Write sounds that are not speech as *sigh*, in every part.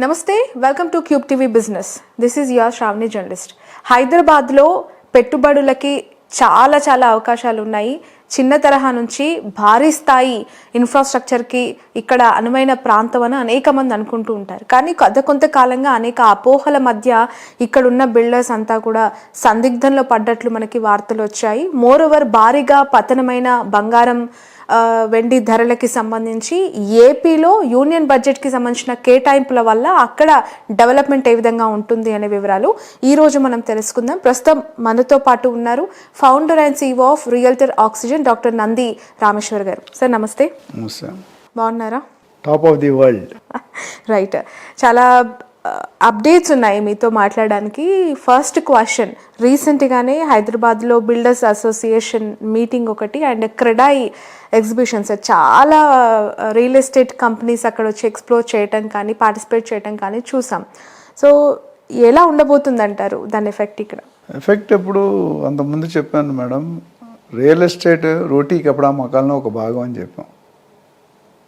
నమస్తే welcome to Cube TV business. This is your Sravani journalist. హైదరాబాద్లో పెట్టుబడులకి చాలా చాలా అవకాశాలు ఉన్నాయి చిన్న తరహా నుంచి భారీ స్థాయి ఇన్ఫ్రాస్ట్రక్చర్కి ఇక్కడ అనువైన ప్రాంతం అని అనేక మంది అనుకుంటూ ఉంటారు. కానీ కొంత కొంతకాలంగా అనేక అపోహల మధ్య ఇక్కడ ఉన్న బిల్డర్స్ అంతా కూడా సందిగ్ధంలో పడ్డట్లు మనకి వార్తలు వచ్చాయి. మోర్ ఓవర్ భారీగా పతనమైన బంగారం వెండి ధరలకి సంబంధించి ఏపీలో యూనియన్ బడ్జెట్కి సంబంధించిన కేటాయింపుల వల్ల అక్కడ డెవలప్మెంట్ ఏ విధంగా ఉంటుంది అనే వివరాలు ఈ రోజు మనం తెలుసుకుందాం. ప్రస్తుతం మనతో పాటు ఉన్నారు founder and CEO of realtor oxygen doctor Nandi Rameshwar garu. Sir నమస్తే. నమస్తే. బాగున్నారా? Top of the world. *laughs* Right. చాలా అప్డేట్స్ ఉన్నాయి మీతో మాట్లాడడానికి. ఫస్ట్ క్వశ్చన్ రీసెంట్గానే హైదరాబాద్లో బిల్డర్స్ అసోసియేషన్ మీటింగ్ ఒకటి అండ్ క్రెడాయి ఎగ్జిబిషన్స్ చాలా రియల్ ఎస్టేట్ కంపెనీస్ అక్కడ వచ్చి ఎక్స్ప్లోర్ చేయటం కానీ పార్టిసిపేట్ చేయటం కానీ చూసాం. సో ఎలా ఉండబోతుంది అంటారు దాని ఎఫెక్ట్ ఇక్కడ? ఎఫెక్ట్ ఎప్పుడు అంతకుముందు చెప్పాను మేడం. రియల్ ఎస్టేట్ రోటీ కపడా మకాల్లో ఒక భాగం అని చెప్పాం.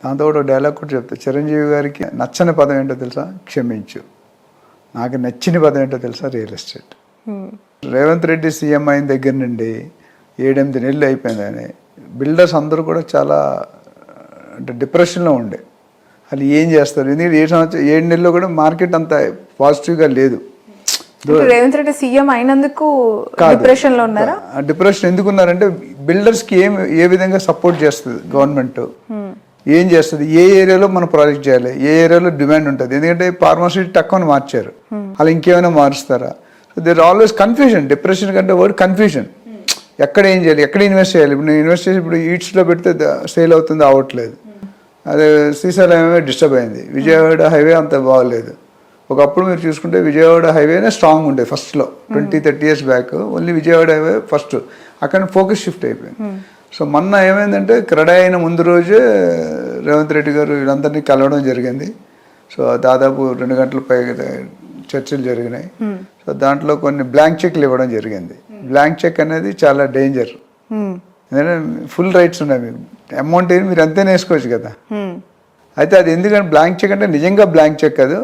దాంతో కూడా ఒక డైలాగ్ కూడా చెప్తా. చిరంజీవి గారికి నచ్చని పదం ఏంటో తెలుసా? క్షమించు. నాకు నచ్చిన పదం ఏంటో తెలుసా? Real estate. Revanth Reddy CM అయిన దగ్గర నుండి ఏడెనిమిది నెలలు అయిపోయింది ఆయన బిల్డర్స్ అందరూ కూడా చాలా అంటే డిప్రెషన్లో ఉండే. వాళ్ళు ఏం చేస్తారు? ఎందుకంటే ఏ సంవత్సరం ఏడు నెలల్లో కూడా మార్కెట్ అంత పాజిటివ్గా లేదు. రేవంత్ రెడ్డి సీఎం అయినందుకు డిప్రెషన్లో ఉన్నారా? డిప్రెషన్ ఎందుకు ఉన్నారంటే బిల్డర్స్కి ఏం ఏ విధంగా సపోర్ట్ చేస్తుంది గవర్నమెంట్? ఏం చేస్తుంది? ఏ ఏరియాలో మనం ప్రాజెక్ట్ చేయాలి? ఏ ఏరియాలో డిమాండ్ ఉంటుంది? ఎందుకంటే ఫార్మసీ తక్కువ మార్చారు. అలా ఇంకేమైనా మారుస్తారా? దేర్ ఆల్వేస్ కన్ఫ్యూజన్ డిప్రెషన్ కంటే వర్డ్ కన్ఫ్యూజన్ ఎక్కడ ఏం చేయాలి? ఎక్కడ ఇన్వెస్ట్ చేయాలి? ఇప్పుడు నేను ఇన్వెస్ట్ చేసి ఇప్పుడు ఈట్స్లో పెడితే సేల్ అవుతుంది అవ్వట్లేదు. అదే శ్రీశైలం ఏమో డిస్టర్బ్ అయింది. విజయవాడ హైవే అంత బాగలేదు. ఒకప్పుడు మీరు చూసుకుంటే విజయవాడ హైవేనే స్ట్రాంగ్ ఉండేది ఫస్ట్లో twenty thirty years back only Vijayawada highway first అక్కడ ఫోకస్ షిఫ్ట్ అయిపోయింది. సో మొన్న ఏమైందంటే క్రెడా అయిన ముందు రోజే రేవంత్ రెడ్డి గారు వీళ్ళందరినీ కలవడం జరిగింది. సో దాదాపు రెండు గంటల పై చర్చలు జరిగినాయి. సో దాంట్లో కొన్ని బ్లాంక్ చెక్లు ఇవ్వడం జరిగింది. బ్లాంక్ చెక్ అనేది చాలా డేంజర్. ఎందుకంటే ఫుల్ రైట్స్ ఉన్నాయి. మీకు అమౌంట్ ఏమి మీరు అంతేనే వేసుకోవచ్చు కదా. అయితే అది ఎందుకంటే బ్లాంక్ చెక్ అంటే నిజంగా బ్లాంక్ చెక్ కాదు.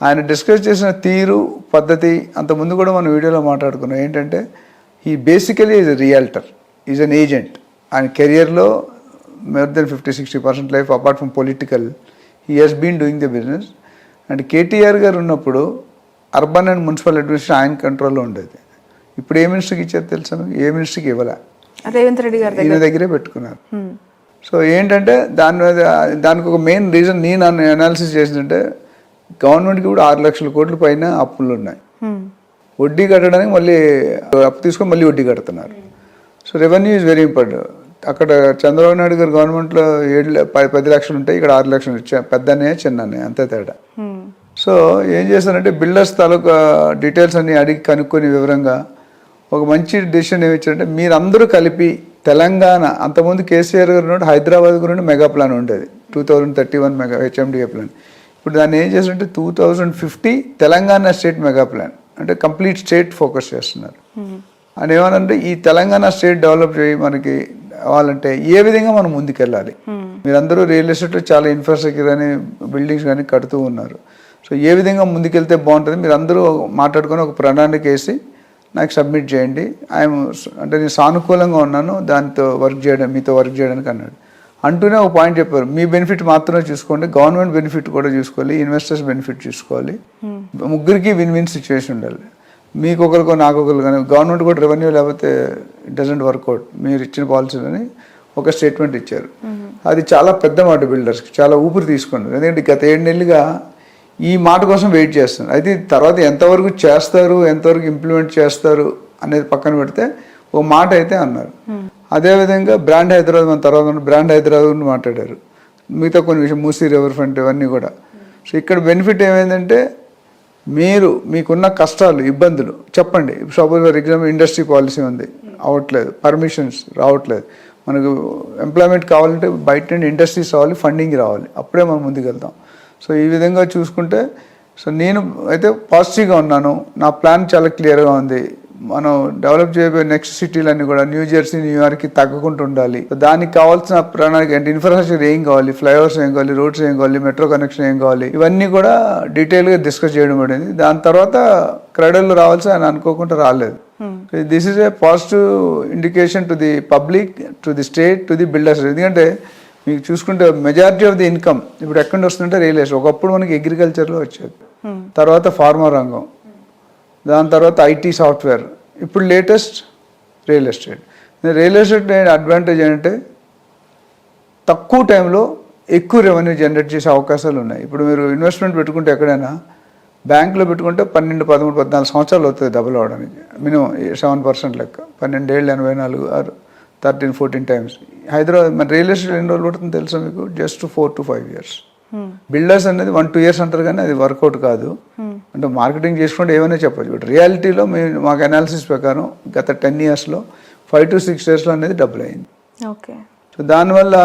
ఆయన డిస్కస్ చేసిన తీరు పద్ధతి అంత ముందు కూడా మనం వీడియోలో మాట్లాడుకున్నాం. ఏంటంటే ఈ basically is realtor is an agent ఆయన కెరియర్లో more than fifty sixty percent life apart from political he he's been doing the business and KTR garu ఉన్నప్పుడు అర్బన్ అండ్ మున్సిపల్ అడ్మినిస్ట్రేషన్ ఆయన కంట్రోల్లో ఉండేది. ఇప్పుడు ఏ మినిస్టర్కి ఇచ్చారు తెలుసా? ఏ మినిస్టర్కి ఇవ్వలే? రేవంత్ రెడ్డి గారి ఈయన దగ్గరే. పెట్టుకున్నారు. సో ఏంటంటే దాని మీద దానికి ఒక మెయిన్ రీజన్ నేను అనాలిసిస్ చేసిందంటే గవర్నమెంట్కి కూడా ఆరు లక్షల కోట్ల పైన అప్పులు ఉన్నాయి. Hmm. వడ్డీ కట్టడానికి మళ్ళీ అప్పు తీసుకొని మళ్ళీ వడ్డీ కడుతున్నారు. So revenue is very important అక్కడ చంద్రబాబు నాయుడు గారు గవర్నమెంట్లో ఏడు ల- పది లక్షలు ఉంటాయి ఇక్కడ ఆరు లక్షలు చి- పెద్ద అన్నయ్య చిన్న అన్నయ్య అంతే తేడా. Hmm. సో ఏం చేస్తారంటే బిల్డర్స్ తాలూకా డీటెయిల్స్ అన్ని అడిగి కనుక్కొని వివరంగా ఒక మంచి డెసిషన్ ఏమి ఇచ్చారంటే మీరందరూ కలిపి తెలంగాణ అంతకుముందు కేసీఆర్ గారు ఉన్నప్పుడు హైదరాబాద్ గురించి మెగా ప్లాన్ ఉండేది. Two thousand thirty one mega HMDA plan ఇప్పుడు దాన్ని ఏం చేస్తారంటే two thousand fifty Telangana state mega plan. అంటే కంప్లీట్ స్టేట్ ఫోకస్ చేస్తున్నారు. అని ఏమనంటే ఈ తెలంగాణ స్టేట్ డెవలప్ చేయి మనకి అవ్వాలంటే ఏ విధంగా మనం ముందుకెళ్ళాలి. మీరందరూ రియల్ ఎస్టేట్లో చాలా ఇన్ఫ్రాస్ట్రక్చర్ అని బిల్డింగ్స్ కానీ కడుతూ ఉన్నారు. సో ఏ విధంగా ముందుకెళ్తే బాగుంటుంది? మీరు అందరూ మాట్లాడుకొని ఒక ప్రణాళిక వేసి నాకు సబ్మిట్ చేయండి. ఐఎమ్ అంటే నేను సానుకూలంగా ఉన్నాను దాంతో వర్క్ చేయడం మీతో వర్క్ చేయడానికి అన్నాడు. అంటూనే ఒక పాయింట్ చెప్పారు మీ బెనిఫిట్ మాత్రమే చూసుకోండి గవర్నమెంట్ బెనిఫిట్ కూడా చూసుకోవాలి ఇన్వెస్టర్స్ బెనిఫిట్ చూసుకోవాలి. ముగ్గురికి విన్ విన్ సిచ్యువేషన్ ఉండాలి. మీకు ఒకరికో నాకు ఒకరు కానీ గవర్నమెంట్ కూడా రెవెన్యూ లేకపోతే ఇట్ డజంట్ వర్కౌట్ మీరు ఇచ్చిన పాలసీలని ఒక స్టేట్మెంట్ ఇచ్చారు. అది చాలా పెద్ద మాట బిల్డర్స్కి చాలా ఊపిరి తీసుకున్నారు. ఎందుకంటే గత ఏడు నెలలుగా ఈ మాట కోసం వెయిట్ చేస్తున్నారు. అయితే తర్వాత ఎంతవరకు చేస్తారు ఎంతవరకు ఇంప్లిమెంట్ చేస్తారు అనేది పక్కన పెడితే ఓ మాట అయితే అన్నారు. అదేవిధంగా బ్రాండ్ హైదరాబాద్ మన తర్వాత బ్రాండ్ హైదరాబాద్ గురించి మాట్లాడారు. మిగతా కొన్ని విషయం మూసీ రివర్ ఫ్రంట్ ఇవన్నీ కూడా. సో ఇక్కడ బెనిఫిట్ ఏమైందంటే మీరు మీకున్న కష్టాలు ఇబ్బందులు చెప్పండి. Suppose for example industry policy ఉంది అవ్వట్లేదు పర్మిషన్స్ రావట్లేదు. మనకు ఎంప్లాయ్మెంట్ కావాలంటే బయట నుండి ఇండస్ట్రీస్ రావాలి ఫండింగ్ రావాలి. అప్పుడే మనం ముందుకెళ్తాం. సో ఈ విధంగా చూసుకుంటే సో నేను అయితే పాజిటివ్గా ఉన్నాను. నా ప్లాన్ చాలా క్లియర్గా ఉంది. మనం డెవలప్ చేయబోయే నెక్స్ట్ సిటీలన్నీ కూడా న్యూ జెర్సీ న్యూయార్క్కి తగ్గకుండా ఉండాలి. దానికి కావాల్సిన ప్రణాళిక అంటే ఇన్ఫ్రాస్ట్రక్చర్ ఏం కావాలి? ఫ్లైఓవర్స్ ఏం కావాలి? రోడ్స్ ఏం కావాలి? మెట్రో కనెక్షన్ ఏం కావాలి? ఇవన్నీ కూడా డీటెయిల్గా డిస్కస్ చేయడం పడింది దాని తర్వాత క్రెడల్లో రావాల్సి ఆయన అనుకోకుండా రాలేదు. This is a positive indication to the public to the state to the builders ఎందుకంటే మీకు చూసుకుంటే మెజారిటీ ఆఫ్ ది ఇన్కమ్ ఇప్పుడు ఎక్కడ వస్తుందంటే రియల్ ఎస్టేట్ ఒకప్పుడు మనకి అగ్రికల్చర్లో వచ్చేది. తర్వాత ఫార్మా రంగం. దాని తర్వాత ఐటీ సాఫ్ట్వేర్. ఇప్పుడు latest real estate. Real estate advantage ఏంటంటే తక్కువ టైంలో ఎక్కువ రెవెన్యూ జనరేట్ చేసే అవకాశాలు ఉన్నాయి. ఇప్పుడు మీరు ఇన్వెస్ట్మెంట్ పెట్టుకుంటే ఎక్కడైనా బ్యాంకులో పెట్టుకుంటే పన్నెండు పదమూడు పద్నాలుగు సంవత్సరాలు అవుతుంది డబుల్ అవడానికి మినిమం సెవెన్ పర్సెంట్ లెక్క. పన్నెండేళ్ళు ఎనభై నాలుగు ఆరు థర్టీన్ ఫోర్టీన్ టైమ్స్. హైదరాబాద్ మన రియల్ ఎస్టేట్ ఎన్ని రోజులు పడుతుంది తెలుసా మీకు? Just four to five years. Builders అనేది వన్ టూ ఇయర్స్ అంటారు కానీ అది వర్కౌట్ కాదు. అంటే మార్కెటింగ్ చేసుకుంటే ఏమైనా చెప్పచ్చు. బట్ రియాలిటీలో మేము మాకు అనాలిసిస్ ప్రకారం గత టెన్ ఇయర్స్లో ఫైవ్ టు సిక్స్ ఇయర్స్లో అనేది డబుల్ అయింది. ఓకే. సో దానివల్ల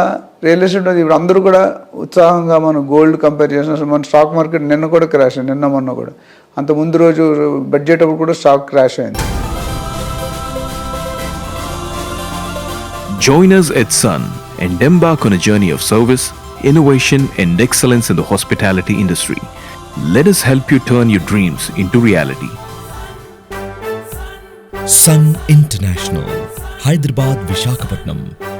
రియల్ ఎస్టేట్ అనేది ఇప్పుడు అందరూ కూడా ఉత్సాహంగా మనం గోల్డ్ కంపేర్ చేసిన అసలు మన స్టాక్ మార్కెట్ నిన్న కూడా క్రాష్ అయింది. నిన్న మొన్న కూడా. అంత ముందు రోజు బడ్జెట్ అప్పుడు కూడా స్టాక్ క్రాష్ అయింది. Join us at Sun and embark on a journey of service, innovation, and excellence in the hospitality industry. Let us help you turn your dreams into reality. Sun International, Hyderabad, Vishakhapatnam.